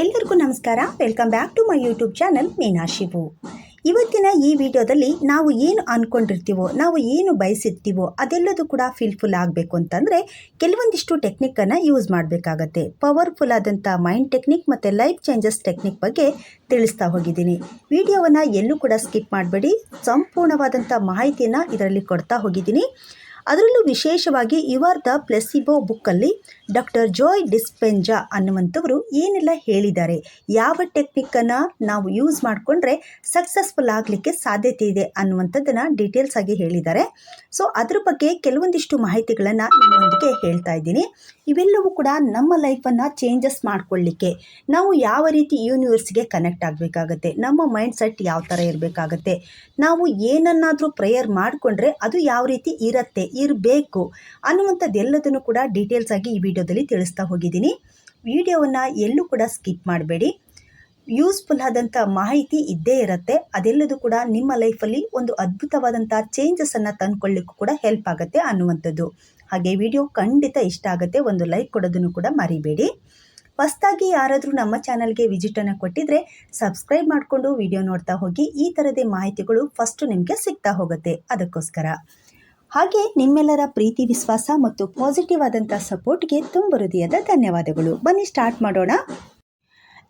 ಎಲ್ಲರಿಗೂ ನಮಸ್ಕಾರ. Welcome back to my YouTube channel Meena Shivu ಇವತ್ತಿನ ಈ ವಿಡಿಯೋದಲ್ಲಿ ನಾವು ಏನು ಅಂದ್ಕೊಂಡಿರ್ತೀವೋ ನಾವು ಏನು ಬಯಸಿರ್ತೀವೋ ಅದೆಲ್ಲದೂ ಕೂಡ ಫಿಲ್ಫುಲ್ ಆಗಬೇಕು ಅಂತಂದರೆ ಕೆಲವೊಂದಿಷ್ಟು ಟೆಕ್ನಿಕ್ಕನ್ನು ಯೂಸ್ ಮಾಡಬೇಕಾಗತ್ತೆ. ಪವರ್ಫುಲ್ ಆದಂಥ ಮೈಂಡ್ ಟೆಕ್ನಿಕ್ ಮತ್ತು ಲೈಫ್ ಚೇಂಜಸ್ ಟೆಕ್ನಿಕ್ ಬಗ್ಗೆ ತಿಳಿಸ್ತಾ ಹೋಗಿದ್ದೀನಿ. ವಿಡಿಯೋವನ್ನು ಎಲ್ಲೂ ಕೂಡ ಸ್ಕಿಪ್ ಮಾಡಬೇಡಿ. ಸಂಪೂರ್ಣವಾದಂಥ ಮಾಹಿತಿಯನ್ನು ಇದರಲ್ಲಿ ಕೊಡ್ತಾ ಹೋಗಿದ್ದೀನಿ. ಅದರಲ್ಲೂ ವಿಶೇಷವಾಗಿ ಯುವರ್ ದ ಪ್ಲೆಸಿಬೋ ಬುಕ್ಕಲ್ಲಿ ಡಾಕ್ಟರ್ ಜೋಯ್ ಡಿಸ್ಪೆಂಜಾ ಅನ್ನುವಂಥವರು ಏನೆಲ್ಲ ಹೇಳಿದ್ದಾರೆ. ಯಾವ ಟೆಕ್ನಿಕ್ಕನ್ನು ನಾವು ಯೂಸ್ ಮಾಡಿಕೊಂಡ್ರೆ ಸಕ್ಸಸ್ಫುಲ್ ಆಗಲಿಕ್ಕೆ ಸಾಧ್ಯತೆ ಇದೆ ಅನ್ನುವಂಥದ್ದನ್ನು ಡೀಟೇಲ್ಸ್ ಆಗಿ ಹೇಳಿದ್ದಾರೆ. ಸೊ, ಅದ್ರ ಬಗ್ಗೆ ಕೆಲವೊಂದಿಷ್ಟು ಮಾಹಿತಿಗಳನ್ನು ನಿಮ್ಮೊಂದಿಗೆ ಹೇಳ್ತಾ ಇದ್ದೀನಿ. ಇವೆಲ್ಲವೂ ಕೂಡ ನಮ್ಮ ಲೈಫನ್ನು ಚೇಂಜಸ್ ಮಾಡಿಕೊಳ್ಳಿಕ್ಕೆ ನಾವು ಯಾವ ರೀತಿ ಯೂನಿವರ್ಸ್ಗೆ ಕನೆಕ್ಟ್ ಆಗಬೇಕಾಗತ್ತೆ, ನಮ್ಮ ಮೈಂಡ್ ಸೆಟ್ ಯಾವ ಥರ ಇರಬೇಕಾಗತ್ತೆ, ನಾವು ಏನನ್ನಾದರೂ ಪ್ರೇಯರ್ ಮಾಡಿಕೊಂಡ್ರೆ ಅದು ಯಾವ ರೀತಿ ಇರತ್ತೆ ಇರಬೇಕು ಅನ್ನುವಂಥದ್ದೆಲ್ಲದನ್ನು ಕೂಡ ಡೀಟೇಲ್ಸ್ ಆಗಿ ಈ ವಿಡಿಯೋದಲ್ಲಿ ತಿಳಿಸ್ತಾ ಹೋಗಿದ್ದೀನಿ. ವಿಡಿಯೋವನ್ನು ಎಲ್ಲೂ ಕೂಡ ಸ್ಕಿಪ್ ಮಾಡಬೇಡಿ. ಯೂಸ್ಫುಲ್ ಆದಂಥ ಮಾಹಿತಿ ಇದ್ದೇ ಇರುತ್ತೆ. ಅದೆಲ್ಲದೂ ಕೂಡ ನಿಮ್ಮ ಲೈಫಲ್ಲಿ ಒಂದು ಅದ್ಭುತವಾದಂಥ ಚೇಂಜಸನ್ನು ತಂದುಕೊಳ್ಳಿಕ್ಕೂ ಕೂಡ ಹೆಲ್ಪ್ ಆಗುತ್ತೆ ಅನ್ನುವಂಥದ್ದು. ಹಾಗೆ ವಿಡಿಯೋ ಖಂಡಿತ ಇಷ್ಟ ಆಗುತ್ತೆ, ಒಂದು ಲೈಕ್ ಕೊಡೋದನ್ನು ಕೂಡ ಮರಿಬೇಡಿ. ಹೊಸ್ದಾಗಿ ಯಾರಾದರೂ ನಮ್ಮ ಚಾನಲ್ಗೆ ವಿಸಿಟನ್ನು ಕೊಟ್ಟಿದ್ರೆ ಸಬ್ಸ್ಕ್ರೈಬ್ ಮಾಡಿಕೊಂಡು ವಿಡಿಯೋ ನೋಡ್ತಾ ಹೋಗಿ, ಈ ಥರದೇ ಮಾಹಿತಿಗಳು ಫಸ್ಟು ನಿಮಗೆ ಸಿಗ್ತಾ ಹೋಗುತ್ತೆ. ಅದಕ್ಕೋಸ್ಕರ. ಹಾಗೆ ನಿಮ್ಮೆಲ್ಲರ ಪ್ರೀತಿ ವಿಶ್ವಾಸ ಮತ್ತು ಪಾಸಿಟಿವ್ ಆದಂಥ ಸಪೋರ್ಟ್ಗೆ ತುಂಬ ಹೃದಯದ ಧನ್ಯವಾದಗಳು. ಬನ್ನಿ ಸ್ಟಾರ್ಟ್ ಮಾಡೋಣ.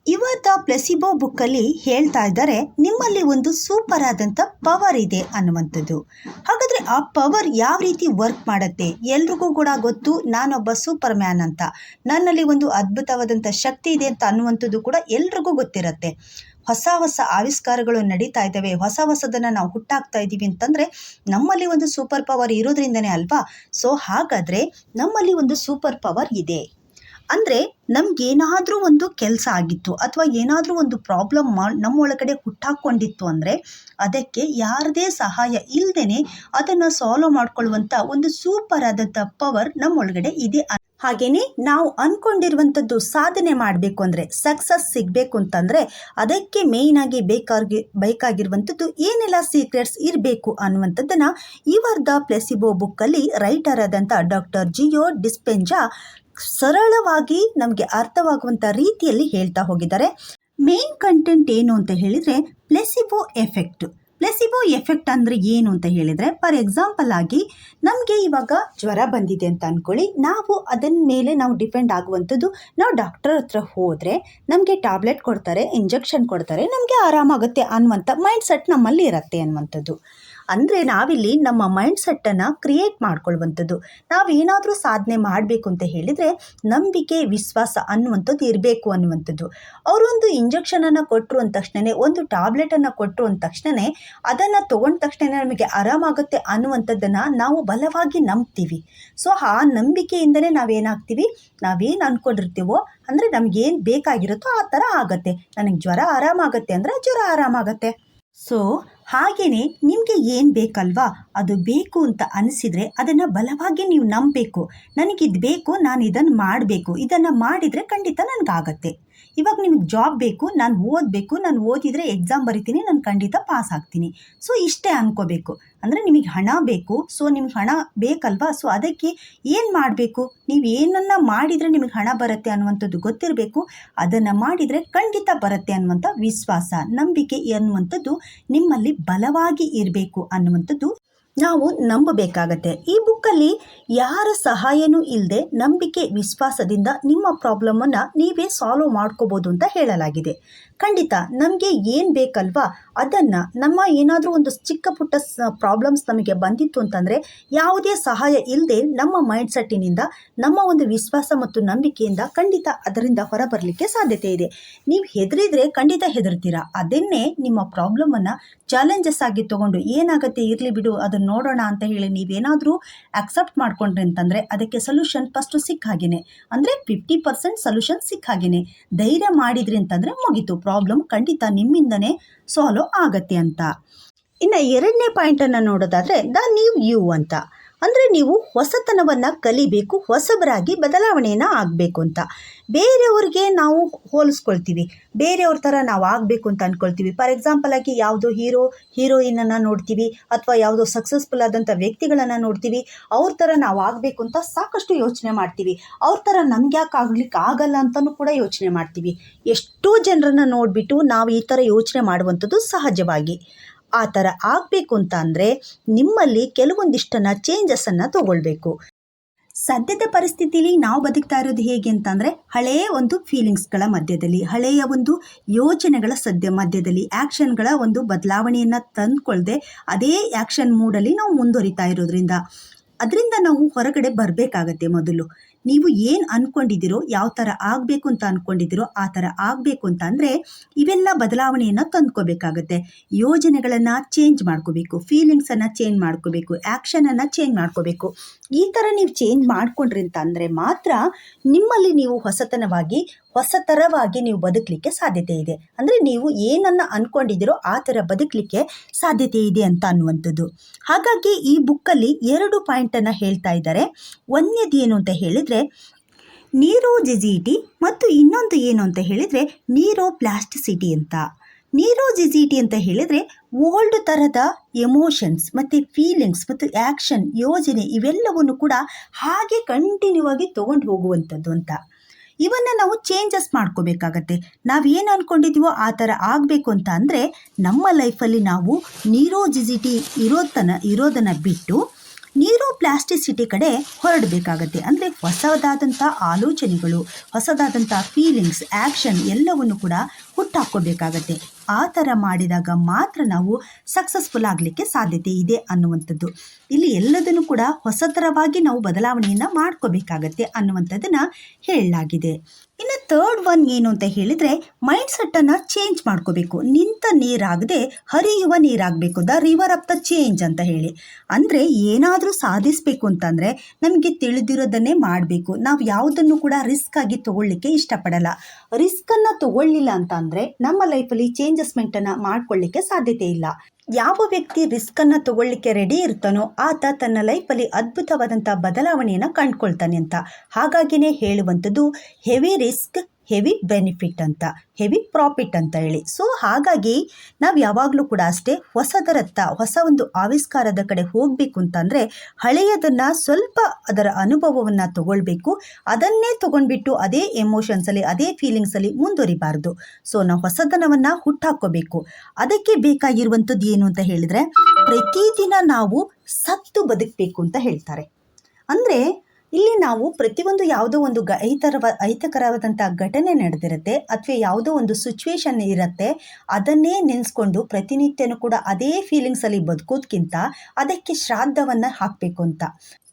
ಇವತ್ತ ಪ್ಲೆಸಿಬೋ ಬುಕ್ಕಲ್ಲಿ ಹೇಳ್ತಾ ಇದ್ದಾರೆ, ನಿಮ್ಮಲ್ಲಿ ಒಂದು ಸೂಪರ್ ಆದಂಥ ಪವರ್ ಇದೆ ಅನ್ನುವಂಥದ್ದು. ಹಾಗಾದರೆ ಆ ಪವರ್ ಯಾವ ರೀತಿ ವರ್ಕ್ ಮಾಡುತ್ತೆ? ಎಲ್ರಿಗೂ ಕೂಡ ಗೊತ್ತು, ನಾನೊಬ್ಬ ಸೂಪರ್ ಮ್ಯಾನ್ ಅಂತ. ನನ್ನಲ್ಲಿ ಒಂದು ಅದ್ಭುತವಾದಂಥ ಶಕ್ತಿ ಇದೆ ಅಂತ ಅನ್ನುವಂಥದ್ದು ಕೂಡ ಎಲ್ರಿಗೂ ಗೊತ್ತಿರುತ್ತೆ. ಹೊಸ ಹೊಸ ಆವಿಷ್ಕಾರಗಳು ನಡೀತಾ ಇದ್ದಾವೆ. ಹೊಸ ಹೊಸದನ್ನು ನಾವು ಹುಟ್ಟಾಕ್ತಾ ಇದ್ದೀವಿ ಅಂತಂದರೆ, ನಮ್ಮಲ್ಲಿ ಒಂದು ಸೂಪರ್ ಪವರ್ ಇರೋದ್ರಿಂದನೇ ಅಲ್ವಾ? ಸೊ ಹಾಗಾದರೆ ನಮ್ಮಲ್ಲಿ ಒಂದು ಸೂಪರ್ ಪವರ್ ಇದೆ. ಅಂದರೆ ನಮಗೇನಾದರೂ ಒಂದು ಕೆಲಸ ಆಗಿತ್ತು ಅಥವಾ ಏನಾದರೂ ಒಂದು ಪ್ರಾಬ್ಲಮ್ ಮಾ, ನಮ್ಮ ಒಳಗಡೆ ಹುಟ್ಟಾಕೊಂಡಿತ್ತು ಅಂದರೆ ಅದಕ್ಕೆ ಯಾರದೇ ಸಹಾಯ ಇಲ್ಲದೇ ಅದನ್ನು ಸಾಲ್ವ್ ಮಾಡ್ಕೊಳ್ಳುವಂಥ ಒಂದು ಸೂಪರ್ ಆದಂಥ ಪವರ್ ನಮ್ಮೊಳಗಡೆ ಇದೆ ಹಾಗೆಯೇ ನಾವು ಅಂದ್ಕೊಂಡಿರುವಂಥದ್ದು ಸಾಧನೆ ಮಾಡಬೇಕು ಅಂದರೆ ಸಕ್ಸಸ್ ಸಿಗಬೇಕು ಅಂತಂದರೆ ಅದಕ್ಕೆ ಮೇಯ್ನಾಗಿ ಬೇಕಾಗಿ ಬೇಕಾಗಿರುವಂಥದ್ದು ಏನೆಲ್ಲ ಸೀಕ್ರೆಟ್ಸ್ ಇರಬೇಕು ಅನ್ನುವಂಥದ್ದನ್ನು ಇವರ್ ದ ಪ್ಲೆಸಿಬೋ ಬುಕ್ಕಲ್ಲಿ ರೈಟರ್ ಆದಂಥ ಡಾಕ್ಟರ್ ಜಿಯೋ ಡಿಸ್ಪೆಂಜಾ ಸರಳವಾಗಿ ನಮಗೆ ಅರ್ಥವಾಗುವಂಥ ರೀತಿಯಲ್ಲಿ ಹೇಳ್ತಾ ಹೋಗಿದ್ದಾರೆ. ಮೇನ್ ಕಂಟೆಂಟ್ ಏನು ಅಂತ ಹೇಳಿದರೆ ಪ್ಲೆಸಿಬೋ ಎಫೆಕ್ಟ್ ಪ್ಲೆಸಿಬೋ ಎಫೆಕ್ಟ್ ಅಂದರೆ ಏನು ಅಂತ ಹೇಳಿದರೆ ಫಾರ್ ಎಕ್ಸಾಂಪಲ್ ಆಗಿ ನಮಗೆ ಇವಾಗ ಜ್ವರ ಬಂದಿದೆ ಅಂತ ಅಂದ್ಕೊಳ್ಳಿ ನಾವು ಅದನ್ನ ಮೇಲೆ ನಾವು ಡಿಪೆಂಡ್ ಆಗುವಂಥದ್ದು, ನಾವು ಡಾಕ್ಟರ್ ಹತ್ರ ಹೋದರೆ ನಮಗೆ ಟ್ಯಾಬ್ಲೆಟ್ ಕೊಡ್ತಾರೆ ಇಂಜೆಕ್ಷನ್ ಕೊಡ್ತಾರೆ, ನಮಗೆ ಆರಾಮಾಗುತ್ತೆ ಅನ್ನುವಂಥ ಮೈಂಡ್ ಸೆಟ್ ನಮ್ಮಲ್ಲಿ ಇರುತ್ತೆ ಅನ್ನುವಂಥದ್ದು. ಅಂದರೆ ನಾವಿಲ್ಲಿ ನಮ್ಮ ಮೈಂಡ್ ಸೆಟ್ಟನ್ನು ಕ್ರಿಯೇಟ್ ಮಾಡ್ಕೊಳ್ಳುವಂಥದ್ದು. ನಾವೇನಾದರೂ ಸಾಧನೆ ಮಾಡಬೇಕು ಅಂತ ಹೇಳಿದರೆ ನಂಬಿಕೆ, ವಿಶ್ವಾಸ ಅನ್ನುವಂಥದ್ದು ಇರಬೇಕು ಅನ್ನುವಂಥದ್ದು. ಅವರೊಂದು ಇಂಜೆಕ್ಷನನ್ನು ಕೊಟ್ಟರು ಅಂದ ತಕ್ಷಣ ಒಂದು ಟ್ಯಾಬ್ಲೆಟನ್ನು ಕೊಟ್ಟರು ಅಂದ ತಕ್ಷಣ ಅದನ್ನು ತೊಗೊಂಡ ತಕ್ಷಣ ನಮಗೆ ಆರಾಮಾಗುತ್ತೆ ಅನ್ನುವಂಥದ್ದನ್ನು ನಾವು ಬಲವಾಗಿ ನಂಬ್ತೀವಿ. ಸೊ, ಆ ನಂಬಿಕೆಯಿಂದಲೇ ನಾವೇನಾಗ್ತೀವಿ? ನಾವೇನು ಅಂದ್ಕೊಂಡಿರ್ತೀವೋ ಅಂದರೆ ನಮಗೇನು ಬೇಕಾಗಿರುತ್ತೋ ಆ ಥರ ಆಗುತ್ತೆ. ನನಗೆ ಜ್ವರ ಆರಾಮಾಗುತ್ತೆ ಅಂದರೆ ಜ್ವರ ಆರಾಮಾಗುತ್ತೆ. ಸೊ ಹಾಗೆಯೇ ನಿಮಗೆ ಏನು ಬೇಕಲ್ವಾ? ಅದು ಬೇಕು ಅಂತ ಅನಿಸಿದರೆ ಅದನ್ನು ಬಲವಾಗಿ ನೀವು ನಂಬಬೇಕು. ನನಗಿದು ಬೇಕು ನಾನು ಇದನ್ನು ಮಾಡಬೇಕು. ಇದನ್ನು ಮಾಡಿದರೆ ಖಂಡಿತ ನನಗಾಗತ್ತೆ. ಇವಾಗ ನಿಮಗೆ ಜಾಬ್ ಬೇಕು, ನಾನು ಓದಬೇಕು, ನಾನು ಓದಿದರೆ ಎಕ್ಸಾಮ್ ಬರಿತೀನಿ, ನಾನು ಖಂಡಿತ ಪಾಸ್ ಆಗ್ತೀನಿ. ಸೊ ಇಷ್ಟೇ ಅನ್ಕೋಬೇಕು. ಅಂದರೆ ನಿಮಗೆ ಹಣ ಬೇಕು ಸೊ ನಿಮ್ಗೆ ಹಣ ಬೇಕಲ್ವಾ? ಸೊ ಅದಕ್ಕೆ ಏನು ಮಾಡಬೇಕು? ನೀವು ಏನನ್ನು ಮಾಡಿದರೆ ನಿಮಗೆ ಹಣ ಬರುತ್ತೆ ಅನ್ನುವಂಥದ್ದು ಗೊತ್ತಿರಬೇಕು. ಅದನ್ನು ಮಾಡಿದರೆ ಖಂಡಿತ ಬರುತ್ತೆ ಅನ್ನುವಂಥ ವಿಶ್ವಾಸ, ನಂಬಿಕೆ ಅನ್ನುವಂಥದ್ದು ನಿಮ್ಮಲ್ಲಿ ಬಲವಾಗಿ ಇರಬೇಕು ಅನ್ನುವಂಥದ್ದು ನಾವು ನಂಬಬೇಕಾಗತ್ತೆ. ಈ ಬುಕ್ಕಲ್ಲಿ ಯಾರ ಸಹಾಯನೂ ಇಲ್ಲದೆ ನಂಬಿಕೆ, ವಿಶ್ವಾಸದಿಂದ ನಿಮ್ಮ ಪ್ರಾಬ್ಲಮನ್ನು ನೀವೇ ಸಾಲ್ವ್ ಮಾಡ್ಕೋಬೋದು ಅಂತ ಹೇಳಲಾಗಿದೆ. ಖಂಡಿತ, ನಮಗೆ ಏನು ಬೇಕಲ್ವಾ ಅದನ್ನು ನಮ್ಮ ಏನಾದರೂ ಒಂದು ಚಿಕ್ಕ ಪುಟ್ಟ ಪ್ರಾಬ್ಲಮ್ಸ್ ನಮಗೆ ಬಂದಿತ್ತು ಅಂತಂದರೆ ಯಾವುದೇ ಸಹಾಯ ಇಲ್ಲದೆ ನಮ್ಮ ಮೈಂಡ್ ಸೆಟ್ಟಿನಿಂದ ನಮ್ಮ ಒಂದು ವಿಶ್ವಾಸ ಮತ್ತು ನಂಬಿಕೆಯಿಂದ ಖಂಡಿತ ಅದರಿಂದ ಹೊರಬರಲಿಕ್ಕೆ ಸಾಧ್ಯತೆ ಇದೆ. ನೀವು ಹೆದರಿದ್ರೆ ಖಂಡಿತ ಹೆದರ್ತೀರಾ. ಅದನ್ನೇ ನಿಮ್ಮ ಪ್ರಾಬ್ಲಮನ್ನು ಚಾಲೆಂಜಸ್ ಆಗಿ ತೊಗೊಂಡು ಏನಾಗುತ್ತೆ ಇರಲಿ ಬಿಡು ಅದನ್ನು ನೋಡೋಣ ಅಂತ ಹೇಳಿ ನೀವೇನಾದರೂ ಅಕ್ಸೆಪ್ಟ್ ಮಾಡ್ಕೊಂಡ್ರಿ ಅಂತಂದರೆ ಅದಕ್ಕೆ ಸೊಲ್ಯೂಷನ್ ಫಸ್ಟು ಸಿಕ್ಕ ಅಂದರೆ ಫಿಫ್ಟಿ ಪರ್ಸೆಂಟ್ ಸೊಲ್ಯೂಷನ್ ಸಿಕ್ಕ ಧೈರ್ಯ ಮಾಡಿದ್ರಿ ಅಂತಂದರೆ ಮುಗೀತು. ಪ್ರಾಬ್ಲಮ್ ಖಂಡಿತ ನಿಮ್ಮಿಂದನೇ ಸಾಲ್ವ್ ಆಗತ್ತೆ ಅಂತ. ಇನ್ನು ಎರಡನೇ ಪಾಯಿಂಟನ್ನು ನೋಡೋದಾದರೆ ದ ನ್ಯೂ ಯು ಅಂತ. ಅಂದರೆ ನೀವು ಹೊಸತನವನ್ನು ಕಲಿಬೇಕು, ಹೊಸಬರಾಗಿ ಬದಲಾವಣೆಯನ್ನು ಆಗಬೇಕು ಅಂತ. ಬೇರೆಯವ್ರಿಗೆ ನಾವು ಹೋಲಿಸ್ಕೊಳ್ತೀವಿ. ಬೇರೆಯವ್ರ ಥರ ನಾವು ಆಗಬೇಕು ಅಂತ ಅಂದ್ಕೊಳ್ತೀವಿ ಫಾರ್ ಎಕ್ಸಾಂಪಲ್ ಆಗಿ ಯಾವುದೋ ಹೀರೋ, ಹೀರೋಯಿನನ್ನು ನೋಡ್ತೀವಿ ಅಥವಾ ಯಾವುದೋ ಸಕ್ಸಸ್ಫುಲ್ ಆದಂಥ ವ್ಯಕ್ತಿಗಳನ್ನು ನೋಡ್ತೀವಿ. ಅವ್ರ ಥರ ನಾವು ಆಗಬೇಕು ಅಂತ ಸಾಕಷ್ಟು ಯೋಚನೆ ಮಾಡ್ತೀವಿ. ಅವ್ರ ಥರ ನಮ್ಗೆ ಯಾಕೆ ಆಗ್ಲಿಕ್ಕೆ ಆಗಲ್ಲ ಅಂತಲೂ ಕೂಡ ಯೋಚನೆ ಮಾಡ್ತೀವಿ. ಎಷ್ಟೋ ಜನರನ್ನು ನೋಡಿಬಿಟ್ಟು ನಾವು ಈ ಥರ ಯೋಚನೆ ಮಾಡುವಂಥದ್ದು ಸಹಜವಾಗಿ. ಆ ಥರ ಆಗಬೇಕು ಅಂತ ಅಂದರೆ ನಿಮ್ಮಲ್ಲಿ ಕೆಲವೊಂದಿಷ್ಟನ್ನು ಚೇಂಜಸನ್ನು ತಗೊಳ್ಬೇಕು. ಸದ್ಯದ ಪರಿಸ್ಥಿತಿಲಿ ನಾವು ಬದುಕ್ತಾ ಇರೋದು ಹೇಗೆ ಅಂತಂದರೆ ಹಳೆಯ ಒಂದು ಫೀಲಿಂಗ್ಸ್ಗಳ ಮಧ್ಯದಲ್ಲಿ, ಹಳೆಯ ಒಂದು ಯೋಚನೆಗಳ ಸದ್ಯ ಮಧ್ಯದಲ್ಲಿ ಆ್ಯಕ್ಷನ್ಗಳ ಒಂದು ಬದಲಾವಣೆಯನ್ನು ತಂದುಕೊಳ್ಳದೆ ಅದೇ ಆ್ಯಕ್ಷನ್ ಮೂಡಲ್ಲಿ ನಾವು ಮುಂದುವರಿತಾ ಇರೋದ್ರಿಂದ, ಅದರಿಂದ ನಾವು ಹೊರಗಡೆ ಬರಬೇಕಾಗತ್ತೆ ಮೊದಲು. ನೀವು ಏನು ಅಂದ್ಕೊಂಡಿದ್ದೀರೋ ಯಾವ ಥರ ಆಗಬೇಕು ಅಂತ ಅಂದ್ಕೊಂಡಿದ್ದೀರೋ ಆ ಥರ ಆಗಬೇಕು ಅಂತ ಅಂದರೆ ಇವೆಲ್ಲ ಬದಲಾವಣೆಯನ್ನು ತಂದ್ಕೋಬೇಕಾಗತ್ತೆ. ಯೋಜನೆಗಳನ್ನು ಚೇಂಜ್ ಮಾಡ್ಕೋಬೇಕು ಫೀಲಿಂಗ್ಸನ್ನು ಚೇಂಜ್ ಮಾಡ್ಕೋಬೇಕು ಆ್ಯಕ್ಷನನ್ನು ಚೇಂಜ್ ಮಾಡ್ಕೋಬೇಕು. ಈ ಥರ ನೀವು ಚೇಂಜ್ ಮಾಡ್ಕೊಂಡ್ರಿ ಅಂತ ಅಂದರೆ ಮಾತ್ರ ನಿಮ್ಮಲ್ಲಿ ನೀವು ಹೊಸತನವಾಗಿ ಹೊಸ ಥರವಾಗಿ ನೀವು ಬದುಕಲಿಕ್ಕೆ ಸಾಧ್ಯತೆ ಇದೆ. ಅಂದರೆ ನೀವು ಏನನ್ನು ಅಂದ್ಕೊಂಡಿದ್ದೀರೋ ಆ ಥರ ಬದುಕಲಿಕ್ಕೆ ಸಾಧ್ಯತೆ ಇದೆ ಅಂತ ಅನ್ನುವಂಥದ್ದು. ಹಾಗಾಗಿ ಈ ಬುಕ್ಕಲ್ಲಿ ಎರಡು ಪಾಯಿಂಟನ್ನು ಹೇಳ್ತಾ ಇದ್ದಾರೆ. ಒಂದನೇದು ಏನು ಅಂತ ಹೇಳಿದರೆ ನೀರೋ ಜಿಜಿಟಿ ಮತ್ತು ಇನ್ನೊಂದು ಏನು ಅಂತ ಹೇಳಿದರೆ ನೀರೋ ಪ್ಲಾಸ್ಟಿಸಿಟಿ ಅಂತ. ನೀರೋ ಜಿಜಿಟಿ ಅಂತ ಹೇಳಿದರೆ ಓಲ್ಡ್ ಥರದ ಎಮೋಷನ್ಸ್ ಮತ್ತು ಫೀಲಿಂಗ್ಸ್ ಮತ್ತು ಆ್ಯಕ್ಷನ್ ಯೋಜನೆ ಇವೆಲ್ಲವನ್ನು ಕೂಡ ಹಾಗೆ ಕಂಟಿನ್ಯೂ ಆಗಿ ತೊಗೊಂಡು ಹೋಗುವಂಥದ್ದು ಅಂತ. ಇವನ್ನು ನಾವು ಚೇಂಜಸ್ ಮಾಡ್ಕೋಬೇಕಾಗತ್ತೆ. ನಾವೇನು ಅಂದ್ಕೊಂಡಿದ್ದೀವೋ ಆ ಥರ ಆಗಬೇಕು ಅಂತ ಅಂದರೆ ನಮ್ಮ ಲೈಫಲ್ಲಿ ನಾವು ನೀರೋಜಿಜಿಟಿ ಇರೋತನ ಇರೋದನ್ನು ಬಿಟ್ಟು ನೀರೋ ಪ್ಲಾಸ್ಟಿಸಿಟಿ ಕಡೆ ಹೊರಡಬೇಕಾಗತ್ತೆ. ಅಂದರೆ ಹೊಸದಾದಂಥ ಆಲೋಚನೆಗಳು ಹೊಸದಾದಂಥ ಫೀಲಿಂಗ್ಸ್ ಆ್ಯಕ್ಷನ್ ಎಲ್ಲವನ್ನು ಕೂಡ ಹುಟ್ಟಾಕ್ಕೋಬೇಕಾಗತ್ತೆ ಆ ಥರ ಮಾಡಿದಾಗ ಮಾತ್ರ ನಾವು ಸಕ್ಸಸ್ಫುಲ್ ಆಗಲಿಕ್ಕೆ ಸಾಧ್ಯತೆ ಇದೆ ಅನ್ನುವಂಥದ್ದು. ಇಲ್ಲಿ ಎಲ್ಲದನ್ನು ಕೂಡ ಹೊಸ ಥರವಾಗಿ ನಾವು ಬದಲಾವಣೆಯನ್ನು ಮಾಡ್ಕೋಬೇಕಾಗತ್ತೆ ಅನ್ನುವಂಥದ್ದನ್ನು ಹೇಳಲಾಗಿದೆ. ಇನ್ನು ತರ್ಡ್ ಒನ್ ಏನು ಅಂತ ಹೇಳಿದರೆ ಮೈಂಡ್ ಸೆಟ್ಟನ್ನು ಚೇಂಜ್ ಮಾಡ್ಕೋಬೇಕು. ನಿಂತ ನೀರಾಗದೆ ಹರಿಯುವ ನೀರಾಗಬೇಕು. The river of the change ಅಂತ ಹೇಳಿ. ಅಂದರೆ ಏನಾದರೂ ಸಾಧಿಸಬೇಕು ಅಂತಂದರೆ ನಮಗೆ ತಿಳಿದಿರೋದನ್ನೇ ಮಾಡಬೇಕು. ನಾವು ಯಾವುದನ್ನು ಕೂಡ ರಿಸ್ಕ್ ಆಗಿ ತಗೊಳ್ಳಿಕ್ಕೆ ಇಷ್ಟಪಡಲ್ಲ. ರಿಸ್ಕನ್ನು ತಗೊಳ್ಳಿಲ್ಲ ಅಂತ ಅಂದರೆ ನಮ್ಮ ಲೈಫಲ್ಲಿ ಚೇಂಜಸ್ಮೆಂಟನ್ನು ಮಾಡ್ಕೊಳ್ಳಿಕ್ಕೆ ಸಾಧ್ಯತೆ ಇಲ್ಲ. ಯಾವ ವ್ಯಕ್ತಿ ರಿಸ್ಕನ್ನು ತಗೊಳ್ಳಿಕ್ಕೆ ರೆಡಿ ಇರ್ತಾನೋ ಆತ ತನ್ನ ಲೈಫಲ್ಲಿ ಅದ್ಭುತವಾದಂಥ ಬದಲಾವಣೆಯನ್ನು ಕಂಡ್ಕೊಳ್ತಾನೆ ಅಂತ. ಹಾಗಾಗಿನೇ ಹೇಳುವಂಥದ್ದು, ಹೆವಿ ರಿಸ್ಕ್ ಹೆವಿ ಬೆನಿಫಿಟ್ ಅಂತ, ಹೆವಿ ಪ್ರಾಫಿಟ್ ಅಂತ ಹೇಳಿ. ಸೊ ಹಾಗಾಗಿ ನಾವು ಯಾವಾಗಲೂ ಕೂಡ ಅಷ್ಟೇ ಹೊಸದರತ್ತ, ಹೊಸ ಒಂದು ಆವಿಷ್ಕಾರದ ಕಡೆ ಹೋಗಬೇಕು ಅಂತಂದರೆ ಹಳೆಯದನ್ನು ಸ್ವಲ್ಪ ಅದರ ಅನುಭವವನ್ನು ತಗೊಳ್ಬೇಕು. ಅದನ್ನೇ ತೊಗೊಂಡ್ಬಿಟ್ಟು ಅದೇ ಎಮೋಷನ್ಸಲ್ಲಿ ಅದೇ ಫೀಲಿಂಗ್ಸಲ್ಲಿ ಮುಂದುವರಿಬಾರ್ದು. ಸೊ ನಾವು ಹೊಸದನವನ್ನು ಹುಟ್ಟಾಕೋಬೇಕು ಅದಕ್ಕೆ ಬೇಕಾಗಿರುವಂಥದ್ದು ಏನು ಅಂತ ಹೇಳಿದರೆ ಪ್ರತಿದಿನ ನಾವು ಸತ್ತು ಬದುಕಬೇಕು ಅಂತ ಹೇಳ್ತಾರೆ. ಅಂದರೆ ಇಲ್ಲಿ ನಾವು ಪ್ರತಿಯೊಂದು ಯಾವುದೋ ಒಂದು ಗ ಅಹಿತಕರವಾದಂಥ ಘಟನೆ ನಡೆದಿರುತ್ತೆ ಅಥವಾ ಯಾವುದೋ ಒಂದು ಸಿಚುವೇಶನ್ ಇರುತ್ತೆ, ಅದನ್ನೇ ನೆನೆಸ್ಕೊಂಡು ಪ್ರತಿನಿತ್ಯನೂ ಕೂಡ ಅದೇ ಫೀಲಿಂಗ್ಸಲ್ಲಿ ಬದುಕೋದ್ಕಿಂತ ಅದಕ್ಕೆ ಶ್ರಾದ್ದವನ್ನು ಹಾಕಬೇಕು ಅಂತ.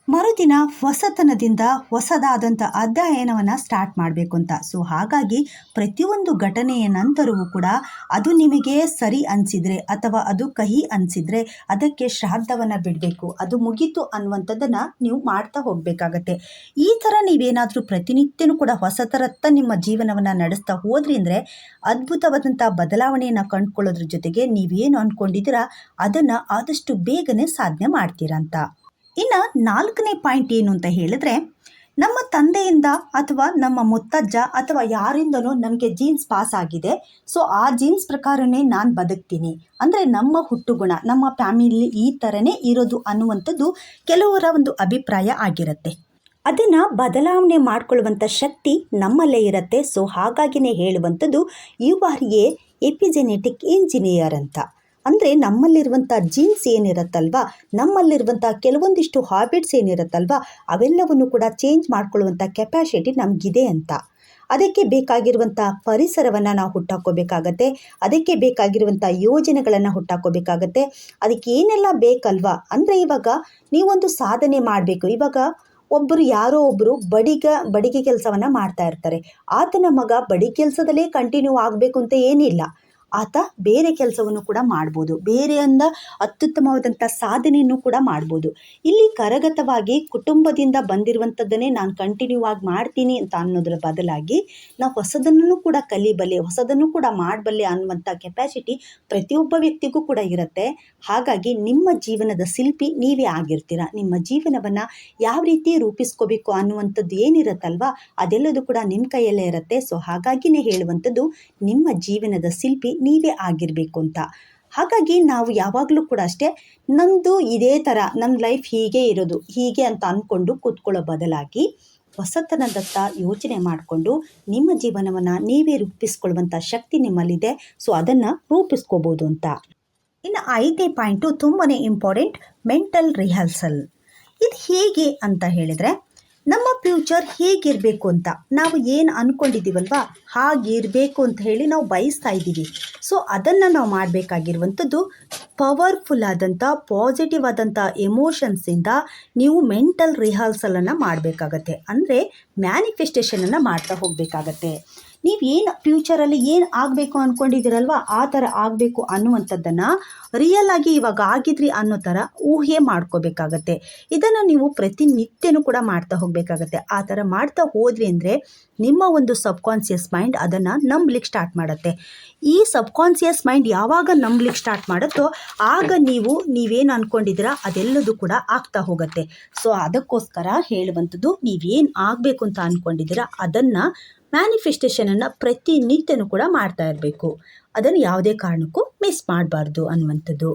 ಮರುದಿನ ಹೊಸತನದಿಂದ ಹೊಸದಾದಂಥ ಅಧ್ಯಯನವನ್ನು ಸ್ಟಾರ್ಟ್ ಮಾಡಬೇಕು ಅಂತ ಸೊ ಹಾಗಾಗಿ ಪ್ರತಿಯೊಂದು ಘಟನೆಯ ನಂತರವೂ ಕೂಡ ಅದು ನಿಮಗೆ ಸರಿ ಅನಿಸಿದರೆ ಅಥವಾ ಅದು ಕಹಿ ಅನಿಸಿದರೆ ಅದಕ್ಕೆ ಶ್ರಾದ್ದವನ್ನು ಬಿಡಬೇಕು. ಅದು ಮುಗೀತು ಅನ್ನುವಂಥದ್ದನ್ನು ನೀವು ಮಾಡ್ತಾ ಹೋಗಬೇಕಾಗತ್ತೆ. ಈ ಥರ ನೀವೇನಾದರೂ ಪ್ರತಿನಿತ್ಯನೂ ಕೂಡ ಹೊಸತರತ್ತ ನಿಮ್ಮ ಜೀವನವನ್ನು ನಡೆಸ್ತಾ ಹೋದ್ರಿ ಅಂದರೆ ಅದ್ಭುತವಾದಂಥ ಬದಲಾವಣೆಯನ್ನು ಕಂಡುಕೊಳ್ಳೋದ್ರ ಜೊತೆಗೆ ನೀವೇನು ಅಂದ್ಕೊಂಡಿದ್ದೀರಾ ಅದನ್ನು ಆದಷ್ಟು ಬೇಗನೆ ಸಾಧನೆ ಮಾಡ್ತೀರಾ ಅಂತ. ಇನ್ನು ನಾಲ್ಕನೇ ಪಾಯಿಂಟ್ ಏನು ಅಂತ ಹೇಳಿದ್ರೆ, ನಮ್ಮ ತಂದೆಯಿಂದ ಅಥವಾ ನಮ್ಮ ಮುತ್ತಜ್ಜ ಅಥವಾ ಯಾರಿಂದಲೂ ನಮಗೆ ಜೀನ್ಸ್ ಪಾಸ್ ಆಗಿದೆ. ಸೊ ಆ ಜೀನ್ಸ್ ಪ್ರಕಾರನೇ ನಾನು ಬದುಕ್ತೀನಿ. ಅಂದರೆ ನಮ್ಮ ಹುಟ್ಟುಗುಣ, ನಮ್ಮ ಫ್ಯಾಮಿಲಿ ಈ ಥರನೇ ಇರೋದು ಅನ್ನುವಂಥದ್ದು ಕೆಲವರ ಒಂದು ಅಭಿಪ್ರಾಯ ಆಗಿರುತ್ತೆ. ಅದನ್ನು ಬದಲಾವಣೆ ಮಾಡಿಕೊಳ್ಳುವಂಥ ಶಕ್ತಿ ನಮ್ಮಲ್ಲೇ ಇರುತ್ತೆ. ಸೊ ಹಾಗಾಗಿನೇ ಹೇಳುವಂಥದ್ದು you are a epigenetic engineer ಅಂತ. ಅಂದರೆ ನಮ್ಮಲ್ಲಿರುವಂಥ ಜೀನ್ಸ್ ಏನಿರುತ್ತಲ್ವ? ನಮ್ಮಲ್ಲಿರುವಂಥ ಕೆಲವೊಂದಿಷ್ಟು ಹಾಬಿಟ್ಸ್ ಏನಿರುತ್ತಲ್ವ? ಅವೆಲ್ಲವನ್ನು ಕೂಡ ಚೇಂಜ್ ಮಾಡ್ಕೊಳ್ಳುವಂಥ ಕೆಪ್ಯಾಸಿಟಿ ನಮಗಿದೆ ಅಂತ. ಅದಕ್ಕೆ ಬೇಕಾಗಿರುವಂಥ ಪರಿಸರವನ್ನು ನಾವು ಹುಟ್ಟಾಕೋಬೇಕಾಗತ್ತೆ ಅದಕ್ಕೆ ಬೇಕಾಗಿರುವಂಥ ಯೋಜನೆಗಳನ್ನು ಹುಟ್ಟಾಕೋಬೇಕಾಗತ್ತೆ ಅದಕ್ಕೆ ಏನೆಲ್ಲ ಬೇಕಲ್ವಾ? ಅಂದರೆ ಇವಾಗ ನೀವೊಂದು ಸಾಧನೆ ಮಾಡಬೇಕು. ಇವಾಗ ಒಬ್ಬರು ಯಾರೋ ಒಬ್ಬರು ಬಡಿಗ, ಬಡಿಗೆ ಕೆಲಸವನ್ನು ಮಾಡ್ತಾ ಇರ್ತಾರೆ. ಆತನ ಮಗ ಬಡಿ ಕೆಲಸದಲ್ಲೇ ಕಂಟಿನ್ಯೂ ಆಗಬೇಕು ಅಂತ ಏನಿಲ್ಲ. ಆತ ಬೇರೆ ಕೆಲಸವನ್ನು ಕೂಡ ಮಾಡ್ಬೋದು. ಬೇರೆಯಿಂದ ಅತ್ಯುತ್ತಮವಾದಂಥ ಸಾಧನೆಯನ್ನು ಕೂಡ ಮಾಡ್ಬೋದು. ಇಲ್ಲಿ ಕರಗತವಾಗಿ ಕುಟುಂಬದಿಂದ ಬಂದಿರುವಂಥದ್ದನ್ನೇ ನಾನು ಕಂಟಿನ್ಯೂ ಆಗಿ ಮಾಡ್ತೀನಿ ಅಂತ ಅನ್ನೋದ್ರ ಬದಲಾಗಿ ನಾವು ಹೊಸದನ್ನು ಕೂಡ ಕಲಿಬಲ್ಲೆ, ಹೊಸದನ್ನು ಕೂಡ ಮಾಡಬಲ್ಲೆ ಅನ್ನುವಂಥ ಕೆಪಾಸಿಟಿ ಪ್ರತಿಯೊಬ್ಬ ವ್ಯಕ್ತಿಗೂ ಕೂಡ ಇರುತ್ತೆ. ಹಾಗಾಗಿ ನಿಮ್ಮ ಜೀವನದ ಶಿಲ್ಪಿ ನೀವೇ ಆಗಿರ್ತೀರ? ನಿಮ್ಮ ಜೀವನವನ್ನು ಯಾವ ರೀತಿ ರೂಪಿಸ್ಕೋಬೇಕು ಅನ್ನುವಂಥದ್ದು ಏನಿರುತ್ತಲ್ವ? ಅದೆಲ್ಲದೂ ಕೂಡ ನಿಮ್ಮ ಕೈಯಲ್ಲೇ ಇರುತ್ತೆ. ಸೊ ಹಾಗಾಗಿನೇ ಹೇಳುವಂಥದ್ದು ನಿಮ್ಮ ಜೀವನದ ಶಿಲ್ಪಿ ನೀವೇ ಆಗಿರಬೇಕು ಅಂತ. ಹಾಗಾಗಿ ನಾವು ಯಾವಾಗಲೂ ಕೂಡ ಅಷ್ಟೇ ನಮ್ಮದು ಇದೇ ಥರ ನಮ್ಮ ಲೈಫ್ ಹೀಗೆ ಇರೋದು, ಹೀಗೆ ಅಂತ ಅಂದ್ಕೊಂಡು ಕೂತ್ಕೊಳ್ಳೋ ಬದಲಾಗಿ ಹೊಸತನದತ್ತ ಯೋಚನೆ ಮಾಡಿಕೊಂಡು ನಿಮ್ಮ ಜೀವನವನ್ನು ನೀವೇ ರೂಪಿಸ್ಕೊಳ್ಳುವಂಥ ಶಕ್ತಿ ನಿಮ್ಮಲ್ಲಿದೆ, ಸೊ ಅದನ್ನು ರೂಪಿಸ್ಕೋಬೋದು ಅಂತ. ಇನ್ನು ಐದನೇ ಪಾಯಿಂಟು ತುಂಬಾ ಇಂಪಾರ್ಟೆಂಟ್ ಮೆಂಟಲ್ ರಿಹರ್ಸಲ್ ಇದು ಹೇಗೆ ಅಂತ ಹೇಳಿದರೆ ನಮ್ಮ ಫ್ಯೂಚರ್ ಹೇಗಿರಬೇಕು ಅಂತ ನಾವು ಏನು ಅಂದ್ಕೊಂಡಿದ್ದೀವಲ್ವ ಹಾಗಿರಬೇಕು ಅಂತ ಹೇಳಿ ನಾವು ಬಯಸ್ತಾ ಇದ್ದೀವಿ. ಸೊ ಅದನ್ನು ನಾವು ಮಾಡಬೇಕಾಗಿರುವಂಥದ್ದು ಪವರ್ಫುಲ್ ಆದಂಥ ಪಾಸಿಟಿವ್ ಆದಂಥ ಎಮೋಷನ್ಸಿಂದ ನೀವು ಮೆಂಟಲ್ ರಿಹರ್ಸಲನ್ನು ಮಾಡಬೇಕಾಗತ್ತೆ. ಅಂದರೆ ಮ್ಯಾನಿಫೆಸ್ಟೇಷನನ್ನು ಮಾಡ್ತಾ ಹೋಗಬೇಕಾಗತ್ತೆ. ನೀವು ಏನು ಫ್ಯೂಚರಲ್ಲಿ ಏನು ಆಗಬೇಕು ಅಂದ್ಕೊಂಡಿದ್ದೀರಲ್ವ ಆ ಥರ ಆಗಬೇಕು ಅನ್ನುವಂಥದ್ದನ್ನು ರಿಯಲ್ ಆಗಿ ಇವಾಗ ಆಗಿದ್ರಿ ಅನ್ನೋ ಥರ ಊಹೆ ಮಾಡ್ಕೋಬೇಕಾಗತ್ತೆ. ಇದನ್ನು ನೀವು ಪ್ರತಿನಿತ್ಯನೂ ಕೂಡ ಮಾಡ್ತಾ ಹೋಗಬೇಕಾಗತ್ತೆ. ಆ ಥರ ಮಾಡ್ತಾ ಹೋದ್ವಿ ಅಂದರೆ ನಿಮ್ಮ ಒಂದು ಸಬ್ಕಾನ್ಸಿಯಸ್ ಮೈಂಡ್ ಅದನ್ನು ನಂಬ್ಲಿಕ್ಕೆ ಸ್ಟಾರ್ಟ್ ಮಾಡುತ್ತೆ. ಈ ಸಬ್ಕಾನ್ಸಿಯಸ್ ಮೈಂಡ್ ಯಾವಾಗ ನಂಬ್ಲಿಕ್ಕೆ ಸ್ಟಾರ್ಟ್ ಮಾಡುತ್ತೋ ಆಗ ನೀವು ನೀವೇನು ಅಂದ್ಕೊಂಡಿದ್ದೀರಾ ಅದೆಲ್ಲದೂ ಕೂಡ ಆಗ್ತಾ ಹೋಗುತ್ತೆ. ಸೊ ಅದಕ್ಕೋಸ್ಕರ ಹೇಳುವಂಥದ್ದು ನೀವೇನು ಆಗಬೇಕು ಅಂತ ಅಂದ್ಕೊಂಡಿದ್ದೀರಾ ಅದನ್ನು ಮ್ಯಾನಿಫೆಸ್ಟೇಷನನ್ನು ಪ್ರತಿನಿತ್ಯನೂ ಕೂಡ ಮಾಡ್ತಾ ಇರಬೇಕು. ಅದನ್ನು ಯಾವುದೇ ಕಾರಣಕ್ಕೂ ಮಿಸ್ ಮಾಡಬಾರ್ದು ಅನ್ನುವಂಥದ್ದು.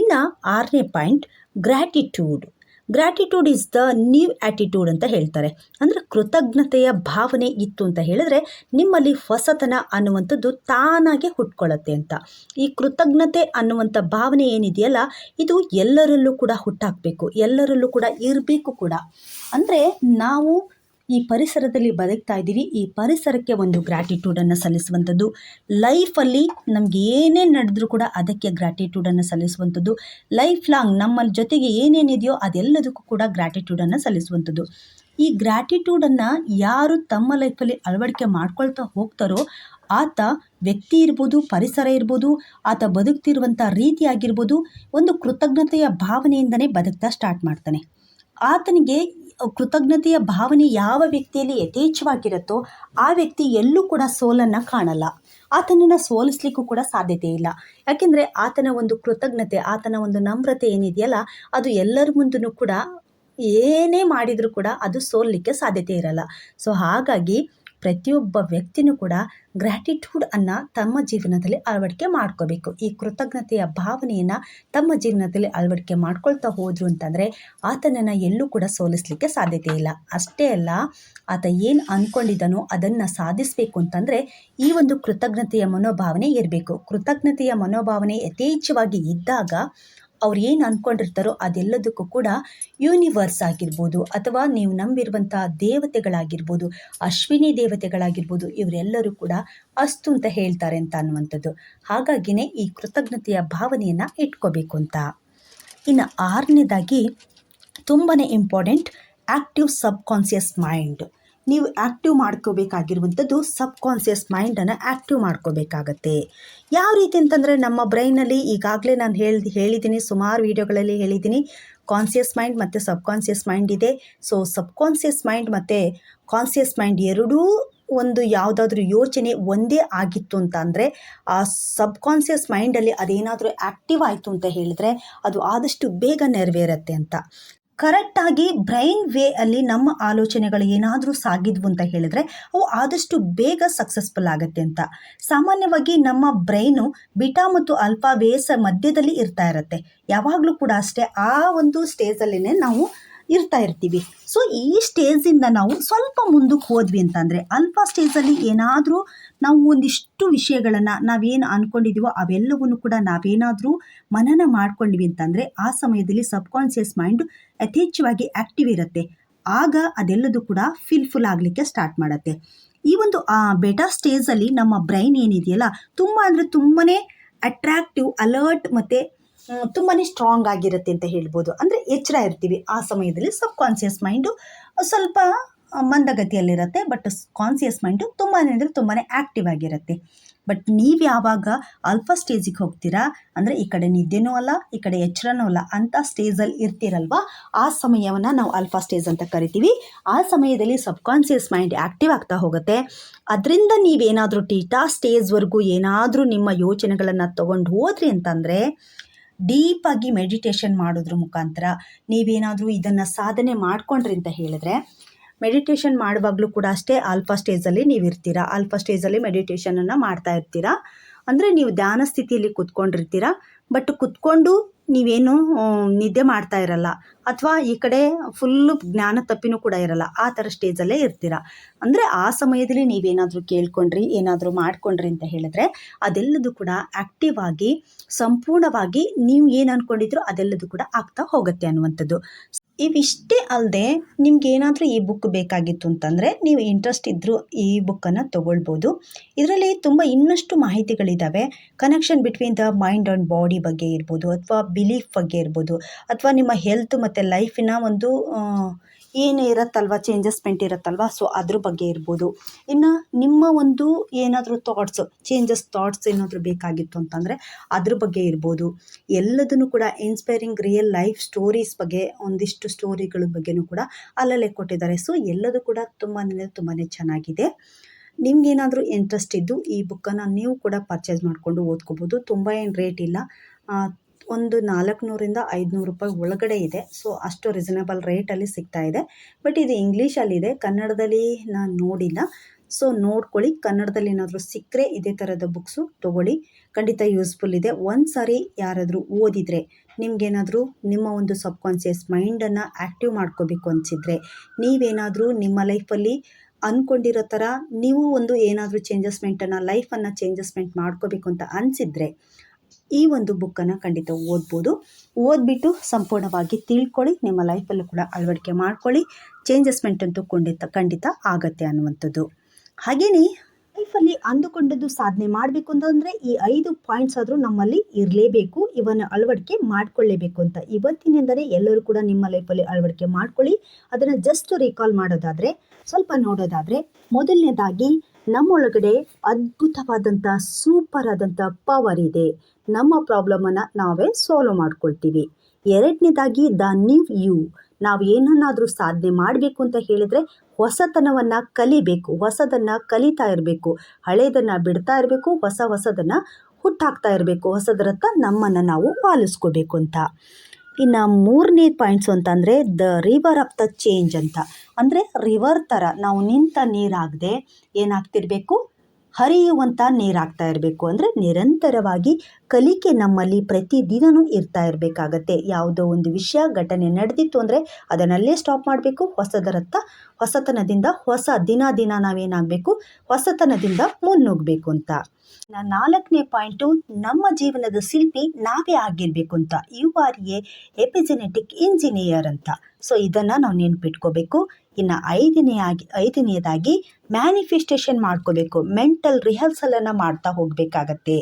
ಇನ್ನು ಆರನೇ point gratitude gratitude is the new attitude ಅಂತ ಹೇಳ್ತಾರೆ. ಅಂದರೆ ಕೃತಜ್ಞತೆಯ ಭಾವನೆ ಇತ್ತು ಅಂತ ಹೇಳಿದ್ರೆ ನಿಮ್ಮಲ್ಲಿ ಹೊಸತನ ಅನ್ನುವಂಥದ್ದು ತಾನಾಗೆ ಹುಟ್ಕೊಳ್ಳುತ್ತೆ ಅಂತ. ಈ ಕೃತಜ್ಞತೆ ಅನ್ನುವಂಥ ಭಾವನೆ ಏನಿದೆಯಲ್ಲ, ಇದು ಎಲ್ಲರಲ್ಲೂ ಕೂಡ ಹುಟ್ಟಾಕಬೇಕು. ಎಲ್ಲರಲ್ಲೂ ಕೂಡ ಇರಬೇಕು ಕೂಡ. ಅಂದರೆ ನಾವು ಈ ಪರಿಸರದಲ್ಲಿ ಬದುಕ್ತಾ ಇದ್ದೀವಿ. ಈ ಪರಿಸರಕ್ಕೆ ಒಂದು ಗ್ರ್ಯಾಟಿಟ್ಯೂಡನ್ನು ಸಲ್ಲಿಸುವಂಥದ್ದು. ಲೈಫಲ್ಲಿ ನಮಗೆ ಏನೇ ನಡೆದ್ರೂ ಕೂಡ ಅದಕ್ಕೆ ಗ್ರ್ಯಾಟಿಟ್ಯೂಡನ್ನು ಸಲ್ಲಿಸುವಂಥದ್ದು. ಲೈಫ್ ಲಾಂಗ್ ನಮ್ಮ ಜೊತೆಗೆ ಏನೇನಿದೆಯೋ ಅದೆಲ್ಲದಕ್ಕೂ ಕೂಡ ಗ್ರ್ಯಾಟಿಟ್ಯೂಡನ್ನು ಸಲ್ಲಿಸುವಂಥದ್ದು. ಈ ಗ್ರ್ಯಾಟಿಟ್ಯೂಡನ್ನು ಯಾರು ತಮ್ಮ ಲೈಫಲ್ಲಿ ಅಳವಡಿಕೆ ಮಾಡ್ಕೊಳ್ತಾ ಹೋಗ್ತಾರೋ ಆತ ವ್ಯಕ್ತಿ ಇರ್ಬೋದು, ಪರಿಸರ ಇರ್ಬೋದು, ಆತ ಬದುಕ್ತಿರುವಂಥ ರೀತಿ ಆಗಿರ್ಬೋದು, ಒಂದು ಕೃತಜ್ಞತೆಯ ಭಾವನೆಯಿಂದನೇ ಬದುಕ್ತಾ ಸ್ಟಾರ್ಟ್ ಮಾಡ್ತಾನೆ. ಆತನಿಗೆ ಕೃತಜ್ಞತೆಯ ಭಾವನೆ ಯಾವ ವ್ಯಕ್ತಿಯಲ್ಲಿ ಯಥೇಚ್ಛವಾಗಿರುತ್ತೋ ಆ ವ್ಯಕ್ತಿ ಎಲ್ಲೂ ಕೂಡ ಸೋಲನ್ನು ಕಾಣಲ್ಲ. ಆತನನ್ನು ಸೋಲಿಸ್ಲಿಕ್ಕೂ ಕೂಡ ಸಾಧ್ಯತೆ ಇಲ್ಲ. ಯಾಕೆಂದರೆ ಆತನ ಒಂದು ಕೃತಜ್ಞತೆ, ಆತನ ಒಂದು ನಮ್ರತೆ ಏನಿದೆಯಲ್ಲ, ಅದು ಎಲ್ಲರ ಮುಂದೂ ಕೂಡ ಏನೇ ಮಾಡಿದರೂ ಕೂಡ ಅದು ಸೋಲಲಿಕ್ಕೆ ಸಾಧ್ಯತೆ ಇರಲ್ಲ. ಸೊ ಹಾಗಾಗಿ ಪ್ರತಿಯೊಬ್ಬ ವ್ಯಕ್ತಿನೂ ಕೂಡ ಗ್ರ್ಯಾಟಿಟ್ಯೂಡ್ ಅನ್ನು ತಮ್ಮ ಜೀವನದಲ್ಲಿ ಅಳವಡಿಕೆ ಮಾಡ್ಕೋಬೇಕು. ಈ ಕೃತಜ್ಞತೆಯ ಭಾವನೆಯನ್ನು ತಮ್ಮ ಜೀವನದಲ್ಲಿ ಅಳವಡಿಕೆ ಮಾಡ್ಕೊಳ್ತಾ ಹೋದರು ಅಂತಂದರೆ ಆತನನ್ನು ಎಲ್ಲೂ ಕೂಡ ಸೋಲಿಸಲಿಕ್ಕೆ ಸಾಧ್ಯತೆ ಇಲ್ಲ. ಅಷ್ಟೇ ಅಲ್ಲ, ಆತ ಏನು ಅಂದ್ಕೊಂಡಿದ್ದಾನೋ ಅದನ್ನು ಸಾಧಿಸಬೇಕು ಅಂತಂದರೆ ಈ ಒಂದು ಕೃತಜ್ಞತೆಯ ಮನೋಭಾವನೆ ಇರಬೇಕು. ಕೃತಜ್ಞತೆಯ ಮನೋಭಾವನೆ ಯಥೇಚ್ಛವಾಗಿ ಇದ್ದಾಗ ಅವ್ರು ಏನು ಅಂದ್ಕೊಂಡಿರ್ತಾರೋ ಅದೆಲ್ಲದಕ್ಕೂ ಕೂಡ ಯೂನಿವರ್ಸ್ ಆಗಿರ್ಬೋದು ಅಥವಾ ನೀವು ನಂಬಿರುವಂಥ ದೇವತೆಗಳಾಗಿರ್ಬೋದು, ಅಶ್ವಿನಿ ದೇವತೆಗಳಾಗಿರ್ಬೋದು, ಇವರೆಲ್ಲರೂ ಕೂಡ ಅಸ್ತು ಅಂತ ಹೇಳ್ತಾರೆ ಅಂತ ಅನ್ನುವಂಥದ್ದು. ಹಾಗಾಗಿನೇ ಈ ಕೃತಜ್ಞತೆಯ ಭಾವನೆಯನ್ನು ಇಟ್ಕೋಬೇಕು ಅಂತ. ಇನ್ನು ಆರನೇದಾಗಿ ತುಂಬಾ ಇಂಪಾರ್ಟೆಂಟ್ ಆ್ಯಕ್ಟಿವ್ ಸಬ್ಕಾನ್ಸಿಯಸ್ ಮೈಂಡ್ ನೀವು ಆ್ಯಕ್ಟಿವ್ ಮಾಡ್ಕೋಬೇಕಾಗಿರುವಂಥದ್ದು ಸಬ್ ಕಾನ್ಸಿಯಸ್ ಮೈಂಡನ್ನು ಆ್ಯಕ್ಟಿವ್ ಮಾಡ್ಕೋಬೇಕಾಗತ್ತೆ. ಯಾವ ರೀತಿ ಅಂತಂದರೆ ನಮ್ಮ ಬ್ರೈನಲ್ಲಿ ಈಗಾಗಲೇ ನಾನು ಹೇಳಿ ಹೇಳಿದ್ದೀನಿ ಸುಮಾರು ವೀಡಿಯೋಗಳಲ್ಲಿ ಹೇಳಿದ್ದೀನಿ ಕಾನ್ಸಿಯಸ್ ಮೈಂಡ್ ಮತ್ತು ಸಬ್ ಕಾನ್ಸಿಯಸ್ ಮೈಂಡ್ ಇದೆ. ಸೊ ಸಬ್ ಕಾನ್ಸಿಯಸ್ ಮೈಂಡ್ ಮತ್ತು ಕಾನ್ಸಿಯಸ್ ಮೈಂಡ್ ಎರಡೂ ಒಂದು ಯಾವುದಾದ್ರೂ ಯೋಚನೆ ಒಂದೇ ಆಗಿತ್ತು ಅಂತ ಅಂದರೆ, ಆ ಸಬ್ ಕಾನ್ಸಿಯಸ್ ಮೈಂಡಲ್ಲಿ ಅದೇನಾದರೂ ಆ್ಯಕ್ಟಿವ್ ಆಯಿತು ಅಂತ ಹೇಳಿದ್ರೆ ಅದು ಆದಷ್ಟು ಬೇಗ ನೆರವೇರುತ್ತೆ ಅಂತ. ಕರೆಕ್ಟಾಗಿ ಬ್ರೈನ್ ವೇ ಅಲ್ಲಿ ನಮ್ಮ ಆಲೋಚನೆಗಳು ಏನಾದರೂ ಸಾಗಿದ್ವು ಅಂತ ಹೇಳಿದ್ರೆ ಅವು ಆದಷ್ಟು ಬೇಗ ಸಕ್ಸಸ್ಫುಲ್ ಆಗುತ್ತೆ ಅಂತ. ಸಾಮಾನ್ಯವಾಗಿ ನಮ್ಮ ಬ್ರೈನು ಬಿಟಾ ಮತ್ತು ಅಲ್ಫಾ ವೇಸ ಮಧ್ಯದಲ್ಲಿ ಇರ್ತಾ ಇರುತ್ತೆ. ಯಾವಾಗಲೂ ಕೂಡ ಅಷ್ಟೇ ಆ ಒಂದು ಸ್ಟೇಜಲ್ಲೇ ನಾವು ಇರ್ತಾ ಇರ್ತೀವಿ. ಸೊ ಈ ಸ್ಟೇಜಿಂದ ನಾವು ಸ್ವಲ್ಪ ಮುಂದಕ್ಕೆ ಹೋದ್ವಿ ಅಂತಂದರೆ ಅಲ್ಪ ಸ್ಟೇಜಲ್ಲಿ ಏನಾದರೂ ನಾವು ಒಂದಿಷ್ಟು ವಿಷಯಗಳನ್ನು ನಾವೇನು ಅಂದ್ಕೊಂಡಿದ್ದೀವೋ ಅವೆಲ್ಲವನ್ನು ಕೂಡ ನಾವೇನಾದರೂ ಮನನ ಮಾಡ್ಕೊಂಡ್ವಿ ಅಂತಂದರೆ, ಆ ಸಮಯದಲ್ಲಿ ಸಬ್ಕಾನ್ಷಿಯಸ್ ಮೈಂಡ್ ಯಥೇಚ್ಛವಾಗಿ ಆ್ಯಕ್ಟಿವ್ ಇರುತ್ತೆ. ಆಗ ಅದೆಲ್ಲದೂ ಕೂಡ ಫಿಲ್ಫುಲ್ ಆಗಲಿಕ್ಕೆ ಸ್ಟಾರ್ಟ್ ಮಾಡುತ್ತೆ. ಈ ಒಂದು, ಆ ಬೆಟಾ ಸ್ಟೇಜಲ್ಲಿ ನಮ್ಮ ಬ್ರೈನ್ ಏನಿದೆಯಲ್ಲ, ತುಂಬ ಅಂದರೆ ತುಂಬಾ ಅಟ್ರಾಕ್ಟಿವ್ ಅಲರ್ಟ್ ಮತ್ತು ತುಂಬಾ ಸ್ಟ್ರಾಂಗ್ ಆಗಿರುತ್ತೆ ಅಂತ ಹೇಳ್ಬೋದು. ಅಂದರೆ ಎಚ್ಚರ ಇರ್ತೀವಿ. ಆ ಸಮಯದಲ್ಲಿ ಸಬ್ ಕಾನ್ಸಿಯಸ್ ಮೈಂಡು ಸ್ವಲ್ಪ ಮಂದಗತಿಯಲ್ಲಿರುತ್ತೆ ಬಟ್ ಕಾನ್ಸಿಯಸ್ ಮೈಂಡು ತುಂಬಾ ಅಂದರೆ ತುಂಬಾ ಆ್ಯಕ್ಟಿವ್ ಆಗಿರುತ್ತೆ. ಬಟ್ ನೀವು ಯಾವಾಗ ಅಲ್ಫಾ ಸ್ಟೇಜಿಗೆ ಹೋಗ್ತೀರಾ, ಅಂದರೆ ಈ ಕಡೆ ನಿದ್ದೆನೂ ಅಲ್ಲ, ಈ ಕಡೆ ಎಚ್ಚರನೂ ಅಲ್ಲ ಅಂಥ ಸ್ಟೇಜಲ್ಲಿ ಇರ್ತೀರಲ್ವ, ಆ ಸಮಯವನ್ನು ನಾವು ಅಲ್ಫಾ ಸ್ಟೇಜ್ ಅಂತ ಕರಿತೀವಿ. ಆ ಸಮಯದಲ್ಲಿ ಸಬ್ಕಾನ್ಷಿಯಸ್ ಮೈಂಡ್ ಆ್ಯಕ್ಟಿವ್ ಆಗ್ತಾ ಹೋಗುತ್ತೆ. ಅದರಿಂದ ನೀವೇನಾದರೂ ಟೀಟಾ ಸ್ಟೇಜ್ವರೆಗೂ ಏನಾದರೂ ನಿಮ್ಮ ಯೋಚನೆಗಳನ್ನು ತೊಗೊಂಡು ಹೋದ್ರಿ ಅಂತಂದರೆ ಡೀಪಾಗಿ ಮೆಡಿಟೇಷನ್ ಮಾಡೋದ್ರ ಮುಖಾಂತರ ನೀವೇನಾದರೂ ಇದನ್ನು ಸಾಧನೆ ಮಾಡ್ಕೊಂಡ್ರಿ ಅಂತ ಹೇಳಿದ್ರೆ, ಮೆಡಿಟೇಷನ್ ಮಾಡುವಾಗಲೂ ಕೂಡ ಅಷ್ಟೇ ಆಲ್ಫಾ ಸ್ಟೇಜಲ್ಲಿ ನೀವು ಇರ್ತೀರಾ ಆಲ್ಫಾ ಸ್ಟೇಜಲ್ಲಿ ಮೆಡಿಟೇಷನನ್ನು ಮಾಡ್ತಾ ಇರ್ತೀರಾ. ಅಂದರೆ ನೀವು ಧ್ಯಾನ ಸ್ಥಿತಿಯಲ್ಲಿ ಕುತ್ಕೊಂಡಿರ್ತೀರ. ಬಟ್ ಕುತ್ಕೊಂಡು ನೀವೇನು ನಿದ್ದೆ ಮಾಡ್ತಾ ಇರಲ್ಲ. ಅಥವಾ ಈ ಕಡೆ ಫುಲ್ಲು ಜ್ಞಾನ ತಪ್ಪಿನೂ ಕೂಡ ಇರಲ್ಲ. ಆ ಥರ ಸ್ಟೇಜಲ್ಲೇ ಇರ್ತೀರ? ಅಂದರೆ ಆ ಸಮಯದಲ್ಲಿ ನೀವೇನಾದರೂ ಕೇಳ್ಕೊಂಡ್ರಿ, ಏನಾದರೂ ಮಾಡ್ಕೊಂಡ್ರಿ ಅಂತ ಹೇಳಿದ್ರೆ ಅದೆಲ್ಲದೂ ಕೂಡ ಆ್ಯಕ್ಟಿವ್ ಆಗಿ, ಸಂಪೂರ್ಣವಾಗಿ ನೀವು ಏನು ಅಂದ್ಕೊಂಡಿದ್ರೋ ಅದೆಲ್ಲದೂ ಕೂಡ ಆಗ್ತಾ ಹೋಗುತ್ತೆ ಅನ್ನುವಂಥದ್ದು. ಇವಿಷ್ಟೇ ಅಲ್ಲದೆ ನಿಮ್ಗೆ ಏನಾದರೂ ಈ ಬುಕ್ ಬೇಕಾಗಿತ್ತು ಅಂತಂದರೆ ನೀವು ಇಂಟ್ರೆಸ್ಟ್ ಇದ್ದರೂ ಈ ಬುಕ್ಕನ್ನು ತೊಗೊಳ್ಬೋದು. ಇದರಲ್ಲಿ ತುಂಬ ಇನ್ನಷ್ಟು ಮಾಹಿತಿಗಳಿದ್ದಾವೆ connection between the mind and body ಬಗ್ಗೆ ಇರ್ಬೋದು, ಅಥವಾ ಬಿಲೀಫ್ ಬಗ್ಗೆ ಇರ್ಬೋದು, ಅಥವಾ ನಿಮ್ಮ ಹೆಲ್ತ್ ಮತ್ತು ಲೈಫಿನ ಒಂದು ಏನು ಇರುತ್ತಲ್ವ ಚೇಂಜಸ್ಮೆಂಟ್ ಇರುತ್ತಲ್ವ ಸೊ ಅದ್ರ ಬಗ್ಗೆ ಇರ್ಬೋದು. ಇನ್ನು ನಿಮ್ಮ ಒಂದು ಏನಾದರೂ ಥಾಟ್ಸ್ ಚೇಂಜಸ್ ಥಾಟ್ಸ್ ಏನಾದರೂ ಬೇಕಾಗಿತ್ತು ಅಂತಂದರೆ ಅದ್ರ ಬಗ್ಗೆ ಇರ್ಬೋದು. ಎಲ್ಲದನ್ನು ಕೂಡ ಇನ್ಸ್ಪೈರಿಂಗ್ ರಿಯಲ್ ಲೈಫ್ ಸ್ಟೋರೀಸ್ ಬಗ್ಗೆ, ಒಂದಿಷ್ಟು ಸ್ಟೋರಿಗಳ ಬಗ್ಗೆನೂ ಕೂಡ ಅಲ್ಲಲ್ಲೇ ಕೊಟ್ಟಿದ್ದಾರೆ. ಸೊ ಎಲ್ಲದೂ ಕೂಡ ತುಂಬಾ ತುಂಬಾ ಚೆನ್ನಾಗಿದೆ. ನಿಮ್ಗೇನಾದರೂ ಇಂಟ್ರೆಸ್ಟ್ ಇದ್ದು ಈ ಬುಕ್ಕನ್ನು ನೀವು ಕೂಡ ಪರ್ಚೇಸ್ ಮಾಡಿಕೊಂಡು ಓದ್ಕೋಬೋದು. ತುಂಬ ಏನು ರೇಟ್ ಇಲ್ಲ. ಒಂದು ನಾಲ್ಕುನೂರಿಂದ ಐದುನೂರು ರೂಪಾಯಿ ಒಳಗಡೆ ಇದೆ. ಸೊ ಅಷ್ಟು ರೀಸನೇಬಲ್ ರೇಟಲ್ಲಿ ಸಿಗ್ತಾ ಇದೆ. ಬಟ್ ಇದು ಇಂಗ್ಲೀಷಲ್ಲಿದೆ ಕನ್ನಡದಲ್ಲಿ ನಾನು ನೋಡಿಲ್ಲ. ಸೊ ನೋಡ್ಕೊಳ್ಳಿ. ಕನ್ನಡದಲ್ಲಿ ಏನಾದರೂ ಸಿಕ್ಕರೆ ಇದೇ ಥರದ ಬುಕ್ಸು ತೊಗೊಳ್ಳಿ. ಖಂಡಿತ ಯೂಸ್ಫುಲ್ ಇದೆ. ಒಂದು ಸಾರಿ ಯಾರಾದರೂ ಓದಿದರೆ, ನಿಮಗೇನಾದರೂ ನಿಮ್ಮ ಒಂದು ಸಬ್ಕಾನ್ಷಿಯಸ್ ಮೈಂಡನ್ನು ಆ್ಯಕ್ಟಿವ್ ಮಾಡ್ಕೋಬೇಕು ಅನಿಸಿದರೆ, ನೀವೇನಾದರೂ ನಿಮ್ಮ ಲೈಫಲ್ಲಿ ಅಂದ್ಕೊಂಡಿರೋ ಥರ ನೀವು ಒಂದು ಏನಾದರೂ ಚೇಂಜಸ್ಮೆಂಟನ್ನು ಲೈಫನ್ನು ಚೇಂಜಸ್ಮೆಂಟ್ ಮಾಡ್ಕೋಬೇಕು ಅಂತ ಅನಿಸಿದರೆ ಈ ಒಂದು ಬುಕ್ಕನ್ನು ಖಂಡಿತ ಓದ್ಬೋದು. ಓದ್ಬಿಟ್ಟು ಸಂಪೂರ್ಣವಾಗಿ ತಿಳ್ಕೊಳ್ಳಿ, ನಿಮ್ಮ ಲೈಫಲ್ಲೂ ಕೂಡ ಅಳವಡಿಕೆ ಮಾಡ್ಕೊಳ್ಳಿ. ಚೇಂಜಸ್ಮೆಂಟ್ ಅಂತೂ ಖಂಡಿತ ಖಂಡಿತ ಆಗತ್ತೆ ಅನ್ನುವಂಥದ್ದು. ಹಾಗೆಯೇ ಲೈಫಲ್ಲಿ ಅಂದುಕೊಂಡದ್ದು ಸಾಧನೆ ಮಾಡಬೇಕು ಅಂತಂದರೆ ಈ ಐದು ಪಾಯಿಂಟ್ಸ್ ಆದರೂ ನಮ್ಮಲ್ಲಿ ಇರಲೇಬೇಕು, ಇವನ್ನು ಅಳವಡಿಕೆ ಮಾಡ್ಕೊಳ್ಳೇಬೇಕು ಅಂತ. ಇವತ್ತಿನಿಂದಲೇ ಎಲ್ಲರೂ ಕೂಡ ನಿಮ್ಮ ಲೈಫಲ್ಲಿ ಅಳವಡಿಕೆ ಮಾಡ್ಕೊಳ್ಳಿ. ಅದನ್ನು ಜಸ್ಟ್ ರೀಕಾಲ್ ಮಾಡೋದಾದರೆ, ಸ್ವಲ್ಪ ನೋಡೋದಾದರೆ, ಮೊದಲನೇದಾಗಿ ನಮ್ಮೊಳಗಡೆ ಅದ್ಭುತವಾದಂಥ ಸೂಪರ್ ಆದಂಥ ಪವರ್ ಇದೆ. ನಮ್ಮ ಪ್ರಾಬ್ಲಮನ್ನು ನಾವೇ ಸಾಲ್ವ್ ಮಾಡ್ಕೊಳ್ತೀವಿ. ಎರಡನೇದಾಗಿ ದ ನ್ಯೂ ಯು ನಾವು ಏನನ್ನಾದರೂ ಸಾಧನೆ ಮಾಡಬೇಕು ಅಂತ ಹೇಳಿದರೆ ಹೊಸತನವನ್ನು ಕಲಿಬೇಕು, ಹೊಸದನ್ನು ಕಲಿತಾ ಇರಬೇಕು. ಹಳೇದನ್ನು ಬಿಡ್ತಾ ಇರಬೇಕು, ಹೊಸ ಹೊಸದನ್ನು ಹುಟ್ಟಾಕ್ತಾ ಇರಬೇಕು. ಹೊಸದರತ್ತ ನಮ್ಮನ್ನು ನಾವು ಪಾಲಿಸ್ಕೋಬೇಕು ಅಂತ. ಇನ್ನು ಮೂರನೇ ಪಾಯಿಂಟ್ಸು ಅಂತಂದರೆ the river of the change ಅಂತ. ಅಂದರೆ ರಿವರ್ ಥರ ನಾವು ನಿಂತ ನೀರಾಗದೆ ಏನಾಗ್ತಿರಬೇಕು? ಹರಿಯುವಂಥ ನೀರಾಗ್ತಾ ಇರಬೇಕು. ಅಂದರೆ ನಿರಂತರವಾಗಿ ಕಲಿಕೆ ನಮ್ಮಲ್ಲಿ ಪ್ರತಿದಿನವೂ ಇರ್ತಾ ಇರಬೇಕಾಗತ್ತೆ. ಯಾವುದೋ ಒಂದು ವಿಷಯ, ಘಟನೆ ನಡೆದಿತ್ತು ಅಂದರೆ ಅದನ್ನಲ್ಲೇ ಸ್ಟಾಪ್ ಮಾಡಬೇಕು. ಹೊಸದರತ್ತ ಹೊಸತನದಿಂದ ಹೊಸ ದಿನ ದಿನ ನಾವೇನಾಗಬೇಕು? ಹೊಸತನದಿಂದ ಮುನ್ನುಗ್ಗಬೇಕು ಅಂತ. ಇನ್ನು ನಾಲ್ಕನೇ ಪಾಯಿಂಟು ನಮ್ಮ ಜೀವನದ ಶಿಲ್ಪಿ ನಾವೇ ಆಗಿರಬೇಕು ಅಂತ. You are a epigenetic engineer ಅಂತ. ಸೊ ಇದನ್ನು ನಾವು ನೆನ್ಪಿಟ್ಕೋಬೇಕು. ಇನ್ನು ಐದನೆಯಾಗಿ ಐದನೆಯದಾಗಿ ಮ್ಯಾನಿಫೆಸ್ಟೇಷನ್ ಮಾಡ್ಕೋಬೇಕು. ಮೆಂಟಲ್ ರಿಹರ್ಸಲನ್ನು ಮಾಡ್ತಾ ಹೋಗಬೇಕಾಗತ್ತೆ.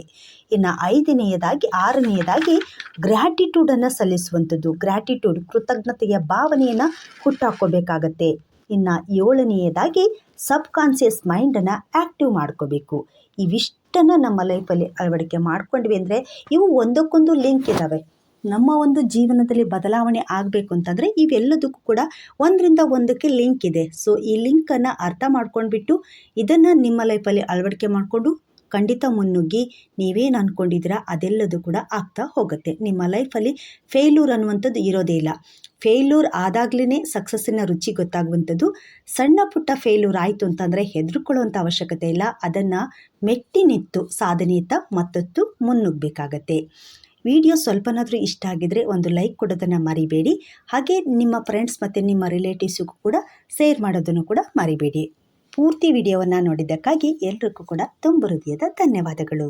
ಇನ್ನು ಐದನೆಯದಾಗಿ ಆರನೆಯದಾಗಿ ಗ್ರ್ಯಾಟಿಟ್ಯೂಡನ್ನು ಸಲ್ಲಿಸುವಂಥದ್ದು. ಗ್ರ್ಯಾಟಿಟ್ಯೂಡ್ ಕೃತಜ್ಞತೆಯ ಭಾವನೆಯನ್ನು ಹುಟ್ಟಾಕೋಬೇಕಾಗತ್ತೆ ಇನ್ನು ಏಳನೆಯದಾಗಿ ಸಬ್ ಕಾನ್ಸಿಯಸ್ ಮೈಂಡನ್ನು ಆ್ಯಕ್ಟಿವ್ ಮಾಡ್ಕೋಬೇಕು. ಇವಿಷ್ಟನ್ನು ನಮ್ಮ ಲೈಫಲ್ಲಿ ಅಳವಡಿಕೆ ಮಾಡ್ಕೊಂಡ್ವಿ ಅಂದರೆ ಇವು ಒಂದಕ್ಕೊಂದು ಲಿಂಕ್ ಇದ್ದಾವೆ ನಮ್ಮ ಒಂದು ಜೀವನದಲ್ಲಿ ಬದಲಾವಣೆ ಆಗಬೇಕು ಅಂತಂದರೆ ಇವೆಲ್ಲದಕ್ಕೂ ಕೂಡ ಒಂದರಿಂದ ಒಂದಕ್ಕೆ ಲಿಂಕ್ ಇದೆ. ಸೊ, ಈ ಲಿಂಕನ್ನು ಅರ್ಥ ಮಾಡ್ಕೊಂಡ್ಬಿಟ್ಟು ಇದನ್ನು ನಿಮ್ಮ ಲೈಫಲ್ಲಿ ಅಳವಡಿಕೆ ಮಾಡಿಕೊಂಡು ಖಂಡಿತ ಮುನ್ನುಗ್ಗಿ, ನೀವೇನು ಅಂದ್ಕೊಂಡಿದ್ದೀರಾ ಅದೆಲ್ಲದೂ ಕೂಡ ಆಗ್ತಾ ಹೋಗುತ್ತೆ. ನಿಮ್ಮ ಲೈಫಲ್ಲಿ ಫೇಲ್ಯೂರ್ ಅನ್ನುವಂಥದ್ದು ಇರೋದೇ ಇಲ್ಲ. ಫೇಲ್ಯೂರ್ ಆದಾಗ್ಲೇ ಸಕ್ಸಸ್ಸಿನ ರುಚಿ ಗೊತ್ತಾಗುವಂಥದ್ದು. ಸಣ್ಣ ಪುಟ್ಟ ಫೇಲ್ಯೂರ್ ಆಯಿತು ಅಂತಂದರೆ ಹೆದರ್ಕೊಳ್ಳುವಂಥ ಅವಶ್ಯಕತೆ ಇಲ್ಲ. ಅದನ್ನು ಮೆಟ್ಟಿ ನಿಂತು ಸಾಧನೆಯತ್ತ ಮತ್ತೊತ್ತು ಮುನ್ನುಗ್ಗಬೇಕಾಗತ್ತೆ ವಿಡಿಯೋ ಸ್ವಲ್ಪನಾದರೂ ಇಷ್ಟ ಆಗಿದರೆ ಒಂದು ಲೈಕ್ ಕೊಡೋದನ್ನು ಮರಿಬೇಡಿ. ಹಾಗೆ ನಿಮ್ಮ ಫ್ರೆಂಡ್ಸ್ ಮತ್ತು ನಿಮ್ಮ ರಿಲೇಟಿವ್ಸಿಗೂ ಕೂಡ ಶೇರ್ ಮಾಡೋದನ್ನು ಕೂಡ ಮರಿಬೇಡಿ. ಪೂರ್ತಿ ವಿಡಿಯೋವನ್ನು ನೋಡಿದ್ದಕ್ಕಾಗಿ ಎಲ್ರಿಗೂ ಕೂಡ ತುಂಬ ಹೃದಯದ ಧನ್ಯವಾದಗಳು.